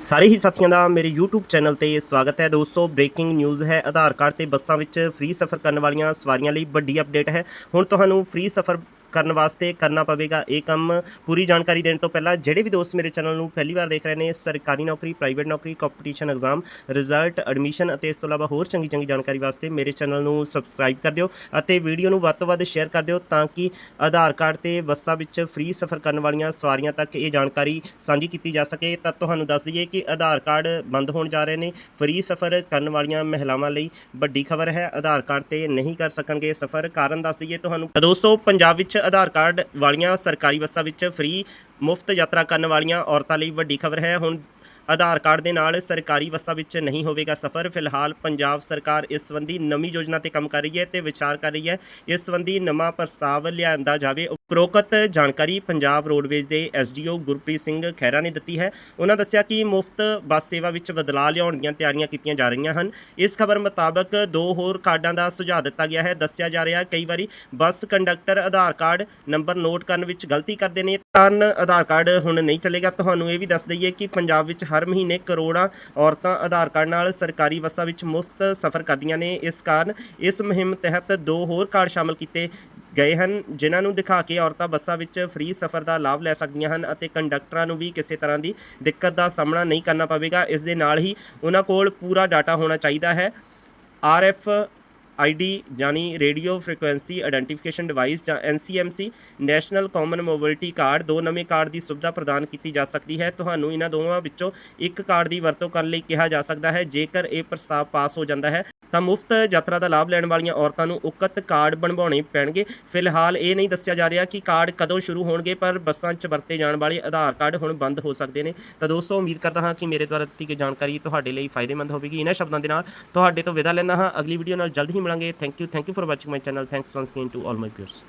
ਸਾਰੇ ਹੀ ਸਾਥੀਆਂ ਦਾ ਮੇਰੇ YouTube ਚੈਨਲ ਤੇ ਸਵਾਗਤ ਹੈ। ਦੋਸਤੋ ਬ੍ਰੇਕਿੰਗ ਨਿਊਜ਼ ਹੈ। ਆਧਾਰ ਕਾਰਡ ਤੇ ਬੱਸਾਂ ਵਿੱਚ ਫ੍ਰੀ ਸਫ਼ਰ ਕਰਨ ਵਾਲੀਆਂ ਸਵਾਰੀਆਂ ਲਈ ਵੱਡੀ ਅਪਡੇਟ ਹੈ। ਹੁਣ ਤੁਹਾਨੂੰ ਫ੍ਰੀ ਸਫ਼ਰ ਕਰਨ ਵਾਸਤੇ ਕਰਨਾ ਪਵੇਗਾ। ਇਹ ਕੰਮ ਪੂਰੀ ਜਾਣਕਾਰੀ ਦੇਣ ਤੋਂ ਪਹਿਲਾਂ ਜਿਹੜੇ ਵੀ ਦੋਸਤ ਮੇਰੇ ਚੈਨਲ ਨੂੰ ਪਹਿਲੀ ਵਾਰ ਦੇਖ ਰਹੇ ਨੇ, ਸਰਕਾਰੀ ਨੌਕਰੀ ਪ੍ਰਾਈਵੇਟ ਨੌਕਰੀ ਕੰਪੀਟੀਸ਼ਨ ਐਗਜ਼ਾਮ ਰਿਜ਼ਲਟ ਐਡਮਿਸ਼ਨ ਅਤੇ ਇਸ ਤੋਂ ਇਲਾਵਾ ਹੋਰ ਚੰਗੀ ਚੰਗੀ ਜਾਣਕਾਰੀ ਵਾਸਤੇ ਮੇਰੇ ਚੈਨਲ ਨੂੰ ਸਬਸਕ੍ਰਾਈਬ ਕਰ ਦਿਓ ਅਤੇ ਵੀਡੀਓ ਨੂੰ ਵੱਧ ਤੋਂ ਵੱਧ ਸ਼ੇਅਰ ਕਰ ਦਿਓ ਤਾਂ ਕਿ ਆਧਾਰ ਕਾਰਡ ਤੇ ਬੱਸਾਂ ਵਿੱਚ ਫ੍ਰੀ ਸਫ਼ਰ ਕਰਨ ਵਾਲੀਆਂ ਸਵਾਰੀਆਂ ਤੱਕ ਇਹ ਜਾਣਕਾਰੀ ਸਾਂਝੀ ਕੀਤੀ ਜਾ ਸਕੇ। ਤਾਂ ਤੁਹਾਨੂੰ ਦੱਸ ਦਈਏ ਕਿ ਆਧਾਰ ਕਾਰਡ ਬੰਦ ਹੋਣ ਜਾ ਰਹੇ ਨੇ। ਫ੍ਰੀ ਸਫ਼ਰ ਕਰਨ ਵਾਲੀਆਂ ਮਹਿਲਾਵਾਂ ਲਈ ਵੱਡੀ ਖਬਰ ਹੈ। ਆਧਾਰ ਕਾਰਡ ਤੇ ਨਹੀਂ ਕਰ ਸਕਣਗੇ ਸਫ਼ਰ। ਕਾਰਨ ਦੱਸ ਦਈਏ ਤੁਹਾਨੂੰ। ਦੋਸਤੋ, ਪੰਜਾਬ ਵਿੱਚ ਆਧਾਰ ਕਾਰਡ ਵਾਲੀਆਂ ਸਰਕਾਰੀ ਬੱਸਾਂ ਵਿੱਚ ਫ੍ਰੀ ਮੁਫਤ ਯਾਤਰਾ ਕਰਨ ਵਾਲੀਆਂ ਔਰਤਾਂ ਲਈ ਵੱਡੀ ਖਬਰ ਹੈ। ਹੁਣ ਆਧਾਰ ਕਾਰਡ ਦੇ ਨਾਲ ਸਰਕਾਰੀ ਬੱਸਾਂ ਵਿੱਚ ਨਹੀਂ ਹੋਵੇਗਾ ਸਫ਼ਰ। ਫਿਲਹਾਲ ਪੰਜਾਬ ਸਰਕਾਰ ਇਸ ਸੰਬੰਧੀ ਨਵੀਂ ਯੋਜਨਾ ਤੇ ਕੰਮ ਕਰ ਰਹੀ ਹੈ ਤੇ ਵਿਚਾਰ ਕਰ ਰਹੀ ਹੈ। ਇਸ ਸੰਬੰਧੀ ਨਵਾਂ ਪ੍ਰਸਤਾਵ ਲਿਆਂਦਾ ਜਾਵੇ। ਪ੍ਰੋਕਤ ਜਾਣਕਾਰੀ ਪੰਜਾਬ ਰੋਡਵੇਜ਼ ਦੇ ਐਸਡੀਓ ਗੁਰਪ੍ਰੀਤ ਸਿੰਘ ਖਹਿਰਾ ਨੇ ਦਿੱਤੀ ਹੈ। ਉਹਨਾਂ ਦੱਸਿਆ ਕਿ ਮੁਫਤ ਬੱਸ ਸੇਵਾ ਵਿੱਚ ਬਦਲਾਅ ਲਿਆਉਣ ਦੀਆਂ ਤਿਆਰੀਆਂ ਕੀਤੀਆਂ ਜਾ ਰਹੀਆਂ ਹਨ। ਇਸ ਖਬਰ ਮੁਤਾਬਕ ਦੋ ਹੋਰ ਕਾਰਡਾਂ ਦਾ ਸੁਝਾਅ ਦਿੱਤਾ ਗਿਆ ਹੈ। ਦੱਸਿਆ ਜਾ ਰਿਹਾ ਕਈ ਵਾਰੀ bus conductor Aadhaar card number note ਕਰਨ ਵਿੱਚ ਗਲਤੀ ਕਰਦੇ ਨੇ ਕਾਰਨ ਆਧਾਰ ਕਾਰਡ ਹੁਣ ਨਹੀਂ ਚੱਲੇਗਾ। ਤੁਹਾਨੂੰ ਇਹ ਵੀ ਦੱਸ ਦਈਏ ਕਿ ਪੰਜਾਬ ਵਿੱਚ ਹਰ ਮਹੀਨੇ ਕਰੋੜਾਂ ਔਰਤਾਂ ਆਧਾਰ ਕਾਰਡ ਨਾਲ ਸਰਕਾਰੀ ਬੱਸਾਂ ਵਿੱਚ ਮੁਫਤ ਸਫ਼ਰ ਕਰਦੀਆਂ ਨੇ। ਇਸ ਕਾਰਨ ਇਸ ਮੁਹਿੰਮ ਤਹਿਤ ਦੋ ਹੋਰ ਕਾਰਡ ਸ਼ਾਮਲ ਕੀਤੇ ਗਏ ਹਨ, ਜਿਨ੍ਹਾਂ ਨੂੰ ਦਿਖਾ ਕੇ ਔਰਤਾਂ ਬੱਸਾਂ ਵਿੱਚ ਫ੍ਰੀ ਸਫ਼ਰ ਦਾ ਲਾਭ ਲੈ ਸਕਦੀਆਂ ਹਨ ਅਤੇ ਕੰਡਕਟਰਾਂ ਨੂੰ ਵੀ ਕਿਸੇ ਤਰ੍ਹਾਂ ਦੀ ਦਿੱਕਤ ਦਾ ਸਾਹਮਣਾ ਨਹੀਂ ਕਰਨਾ ਪਵੇਗਾ। ਇਸ ਦੇ ਨਾਲ ਹੀ ਉਹਨਾਂ ਕੋਲ ਪੂਰਾ ਡਾਟਾ ਹੋਣਾ ਚਾਹੀਦਾ ਹੈ। ਆਰ ਐਫ ਆਈਡੀ ਯਾਨੀ ਰੇਡੀਓ ਫ੍ਰੀਕੁਐਂਸੀ ਆਇਡੈਂਟੀਫਿਕੇਸ਼ਨ ਡਿਵਾਈਸ ਜਾਂ NCMC national common mobility card ਦੋ ਨਵੇਂ ਕਾਰਡ ਦੀ ਸੁਵਿਧਾ ਪ੍ਰਦਾਨ ਕੀਤੀ ਜਾ ਸਕਦੀ ਹੈ। ਤੁਹਾਨੂੰ ਇਹਨਾਂ ਦੋਵਾਂ ਵਿੱਚੋਂ ਇੱਕ ਕਾਰਡ ਦੀ ਵਰਤੋਂ ਕਰਨ ਲਈ ਕਿਹਾ ਜਾ ਸਕਦਾ ਹੈ। ਜੇਕਰ ਇਹ ਪ੍ਰਸਤਾਵ ਪਾਸ ਹੋ ਜਾਂਦਾ ਹੈ ਤਾਂ ਮੁਫਤ ਯਾਤਰਾ ਦਾ ਲਾਭ ਲੈਣ ਵਾਲੀਆਂ ਔਰਤਾਂ ਨੂੰ ਉਕਤ ਕਾਰਡ ਬਣਵਾਉਣੇ ਪੈਣਗੇ। ਫਿਲਹਾਲ ਇਹ ਨਹੀਂ ਦੱਸਿਆ ਜਾ ਰਿਹਾ ਕਿ ਕਾਰਡ ਕਦੋਂ ਸ਼ੁਰੂ ਹੋਣਗੇ, ਪਰ ਬੱਸਾਂ 'ਚ ਵਰਤੇ ਜਾਣ ਵਾਲੇ ਆਧਾਰ ਕਾਰਡ ਹੁਣ ਬੰਦ ਹੋ ਸਕਦੇ ਨੇ। ਤਾਂ ਦੋਸਤੋ, ਉਮੀਦ ਕਰਦਾ ਹਾਂ ਕਿ ਮੇਰੇ ਦੁਆਰਾ ਦਿੱਤੀ ਗਈ ਜਾਣਕਾਰੀ ਤੁਹਾਡੇ ਲਈ ਫਾਇਦੇਮੰਦ ਹੋਵੇਗੀ। ਇਹਨਾਂ ਸ਼ਬਦਾਂ ਦੇ ਨਾਲ ਤੁਹਾਡੇ ਤੋਂ ਵਿਦਾ ਲੈਂਦਾ ਹਾਂ। ਅਗਲੀ ਵੀਡੀਓ ਨਾਲ ਜਲਦ ਹੀ ਮਿਲਾਂਗੇ। Thank you thank you for watching my channel thanks once again to all my viewers